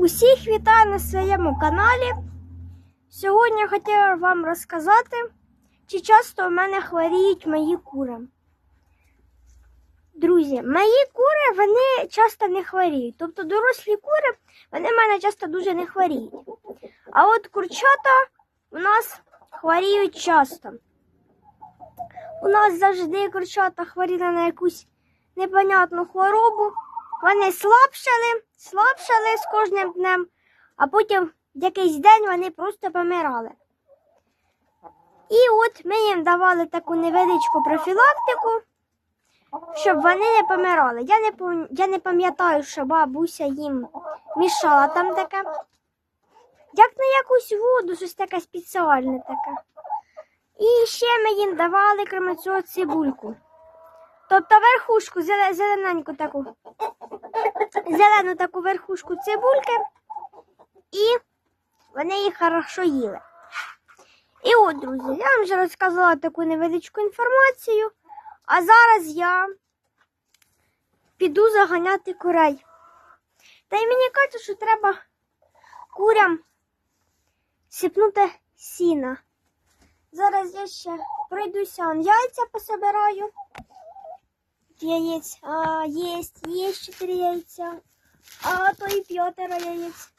Усіх вітаю на своєму каналі. Сьогодні я хотіла вам розказати, чи часто у мене хворіють мої кури. Друзі, мої кури вони часто не хворіють. Тобто дорослі кури вони в мене часто дуже не хворіють. А от курчата у нас хворіють часто. У нас завжди курчата хворіли на якусь непонятну хворобу. Вони слабшали, слабшали з кожним днем, а потім якийсь день вони просто помирали. І от ми їм давали таку невеличку профілактику, щоб вони не помирали. Я не, я не пам'ятаю, що бабуся їм мішала там таке. Як на якусь воду, щось таке спеціальне таке. І ще ми їм давали, крім цього, цибульку. Тобто верхушку, зелененьку таку, зелену таку верхушку цибульки, і вони їх хорошо їли. І от, друзі, я вам вже розказала таку невеличку інформацію, а зараз я піду заганяти курей. Та й мені кажуть, що треба курям сипнути сіна. Зараз я ще пройдуся, яйця пособираю. Яєць, а, єсть, є чотири яйця, а то і п'ятеро яєць.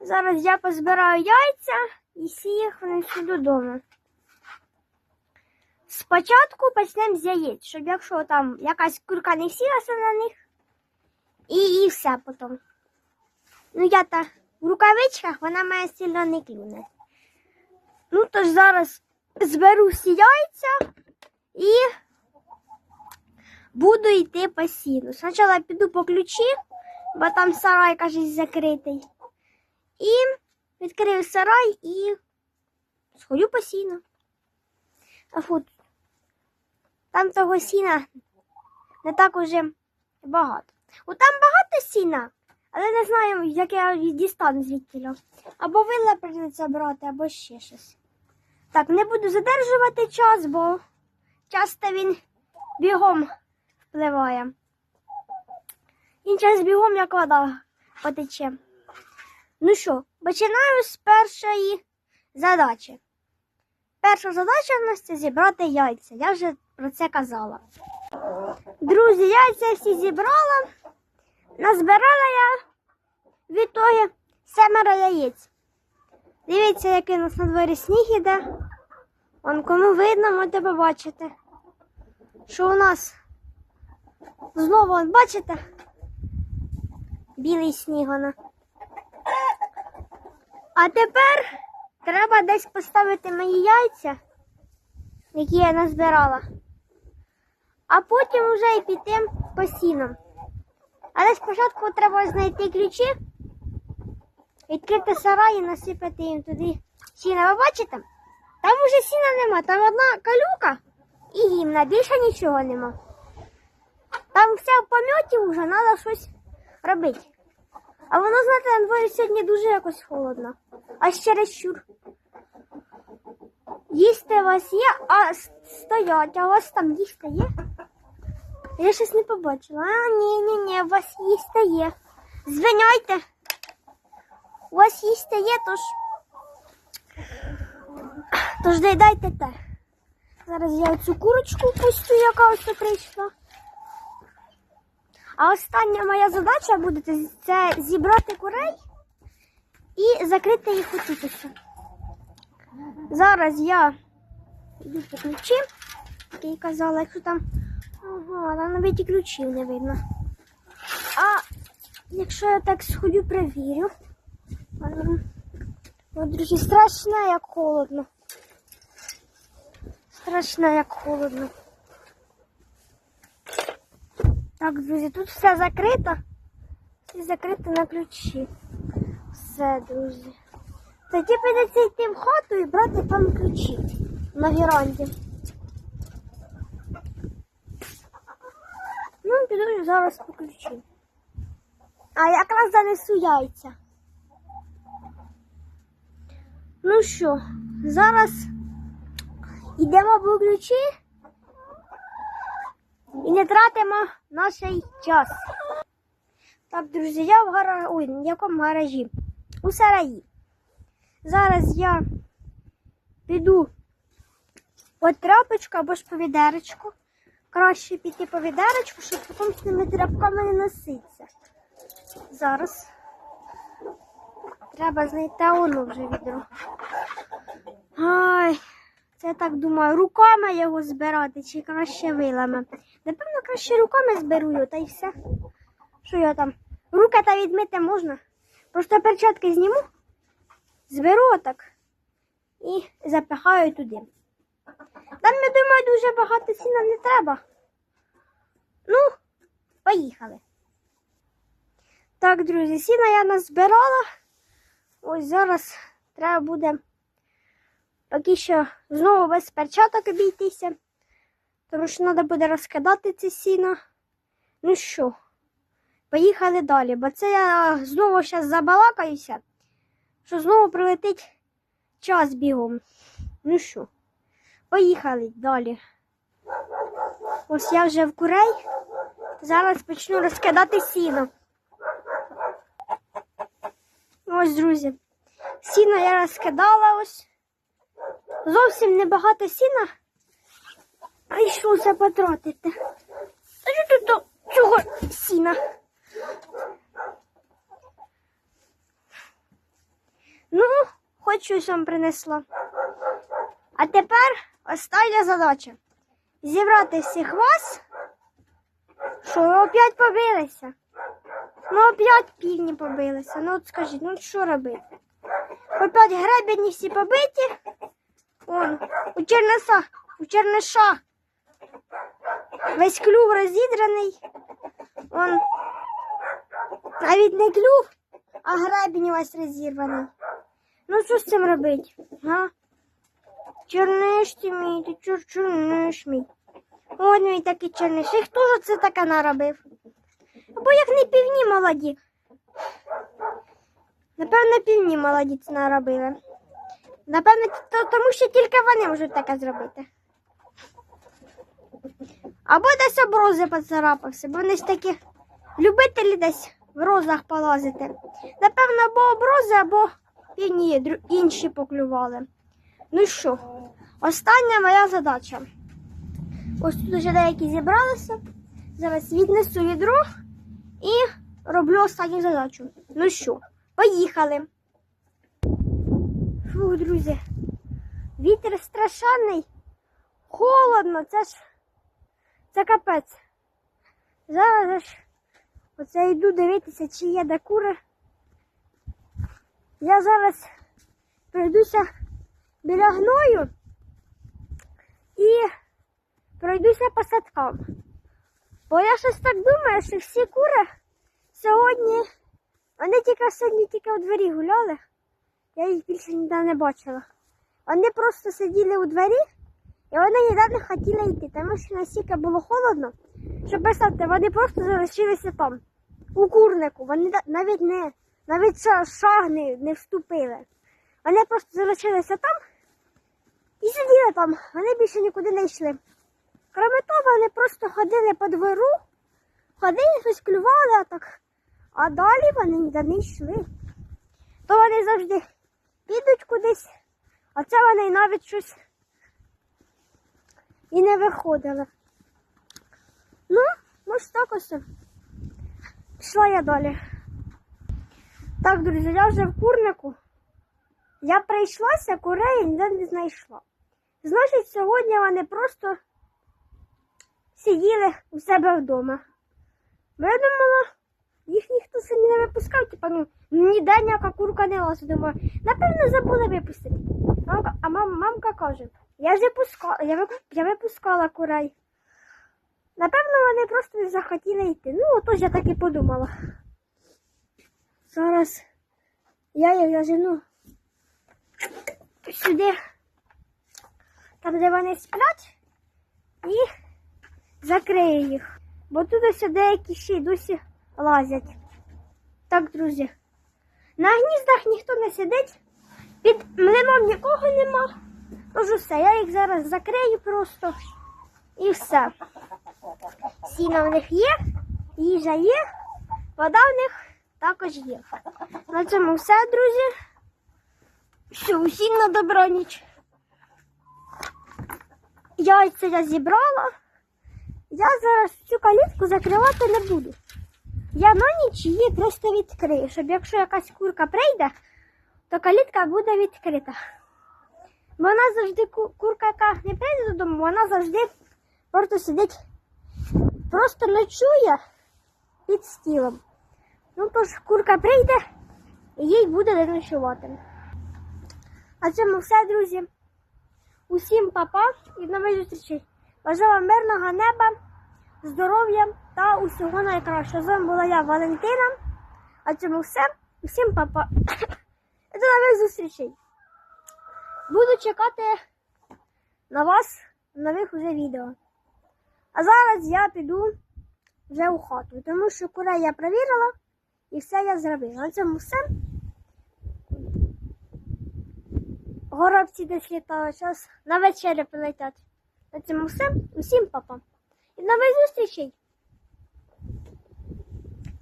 Зараз я позбираю яйця і всі їх внесу додому. Спочатку почнемо з яєць, щоб якщо там якась курка не сілася на них, і, і все потім. Ну, я та в рукавичках вона має сильно не клюне. Ну, тож зараз зберу всі яйця і буду йти по сіну. Спочатку піду по ключі, бо там сарай, кажуть, закритий. І відкрию сарай і сходю по сіну. А фу, там того сіна не так уже багато. О, там багато сіна, але не знаю, як я дістану звідтіля. Або вила прийдеться брати, або ще щось. Так, не буду задержувати час, бо часто він бігом впливає. Він час бігом, як вода потече. Ну що, починаю з першої задачі. Перша задача в нас це зібрати яйця. Я вже про це казала. Друзі, яйця всі зібрала. Назбирала я від того семеро яєць. Дивіться, який у нас на дворі сніг іде. Вон кому видно, можете побачити, що у нас знову, вон, бачите, білий сніг вона. А тепер треба десь поставити мої яйця, які я назбирала, а потім вже і піти по сінам. Але спочатку треба знайти ключі, відкрити сарай і насипати їм туди сіна. Ви бачите? Там уже сіна нема, там одна калюка і гімна, більше нічого нема. Там все в помьоті вже, треба щось робити. А воно, знаєте, на дворі сьогодні дуже якось холодно. А ще щур. Їсти у вас є, а стоять, а у вас там їсти є? Я щось не побачила. А, ні, ні, ні, у вас їсти є. Звиняйте. У вас їсти є, тож. Тож дайте те. Зараз я цю курочку пустю, яка ось прийшла. А остання моя задача буде це зібрати курей і закрити їх у тутися. Зараз я йду по ключі, як я казала, якщо там. Ага, там навіть і ключів не видно. А якщо я так сходю, перевірю. О, друзі, страшно, як холодно. Страшно, як холодно. Так, друзі, тут все закрито. Все закрито на ключі. Все, друзі. Тоді прийдеться йти в хату і брати там ключі на віранді. Ну, піду зараз по ключі. А якраз занесу яйця. Ну що, зараз йдемо по ключі і не тратимо наш час. Так, друзі, я в гаражі. Ой, в якому гаражі? У сараї. Зараз я піду по тряпочку або ж по відеречку. Краще піти по відеречку, щоб потім з тими тряпками не носитися. Зараз. Треба знайти воно вже відро. Ай, я так думаю, руками його збирати чи краще вилами. Напевно, краще руками зберу його, та й все. Що я там? Руки та відмити можна. Просто перчатки зніму, зберу отак і запихаю туди. Там, я думаю, дуже багато сіна не треба. Ну, поїхали. Так, друзі, сіна я назбирала. Ось зараз треба буде поки що знову без перчаток обійтися, тому що треба буде розкидати це сіно. Ну що, поїхали далі, бо це я знову зараз забалакаюся, що знову прилетить час бігом. Ну що, поїхали далі. Ось я вже в курей. Зараз почну розкидати сіно. Ось, друзі. Сіно я розкидала ось. Зовсім небагато сіна. Прийшлося потратити. А що тут то- цього сіна? Ну, хоч щось вам принесла. А тепер остання задача. Зібрати всіх вас. Що, ви опять побилися? Ну, опять півні побилися. Ну от скажіть, ну що робити? Опять гребені всі побиті. Он, у чернеса, у черниша. Весь клюв розідраний. Он навіть не клюв, а гребінь весь розірваний. Ну що з цим робити? Га? Черниш ти мій, ти чор чорниш мій. От мій такий черниш. І хто ж це таке наробив? Або як не півні молоді. Напевно, півні молоді це наробили. Напевно, то, тому що тільки вони можуть таке зробити. Або десь об рози поцарапався, бо вони ж такі любителі десь в розах полазити. Напевно, або об рози, або півні інші поклювали. Ну що, остання моя задача. Ось тут вже деякі зібралися. Зараз віднесу відро і роблю останню задачу. Ну що, поїхали. Фух, друзі. Вітер страшенний. Холодно, це ж це капець. Зараз ж оце йду дивитися, чи є де кури. Я зараз пройдуся біля гною і пройдуся по садкам. Бо я щось так думаю, що всі кури сьогодні, вони тільки сьогодні тільки у дворі гуляли. Я їх більше ніде не бачила. Вони просто сиділи у дворі і вони ніде не хотіли йти, тому що настільки було холодно, що представте, вони просто залишилися там, у курнику. Вони навіть не навіть шаг не, не вступили. Вони просто залишилися там і сиділи там. Вони більше нікуди не йшли. Кроме того, вони просто ходили по двору, ходили, щось клювали, а так. А далі вони ніде не йшли. То вони завжди підуть кудись, а це вони навіть щось і не виходили. Ну, ось так ось. Пішла я далі. Так, друзі, я вже в курнику. Я прийшлася, курей ніде не знайшла. Значить, сьогодні вони просто сиділи у себе вдома. Бо я думала, їх ніхто сьогодні не випускав, типа, ну, ніде ніяка курка не лазить. Думаю, напевно, забули випустити. Мамка, а мам, мамка каже, я ж випускала, я, я випускала курей. Напевно, вони просто не захотіли йти. Ну, отож я так і подумала. Зараз я їх зажену сюди, там, де вони сплять, і закрию їх. Бо тут ось деякі ще й досі лазять. Так, друзі. На гніздах ніхто не сидить, під млином нікого нема. Тож усе, я їх зараз закрию просто і все. Сіна в них є, їжа є, вода в них також є. На цьому все, друзі. Все, усім на добраніч. Яйця я зібрала. Я зараз цю калітку закривати не буду. Я на ніч її просто відкрию, щоб якщо якась курка прийде, то калітка буде відкрита. Вона завжди курка, яка не прийде додому, вона завжди просто сидить, просто ночує під стілом. Ну тож курка прийде і їй буде де ночувати. А цьому все, друзі. Усім папа і нових зустрічей. Бажаю вам мирного неба, здоров'я та усього найкращого. З вами була я, Валентина. А цьому все. Усім папа. До нових зустрічей. Буду чекати на вас в нових уже відео. А зараз я піду вже у хату, тому що курей я перевірила і все я зробила. На цьому все. Горобці десь літали, зараз на вечерю прилетять. На цьому все. Усім папа. І нових зустрічей.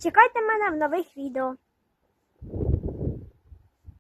Чекайте мене в нових відео.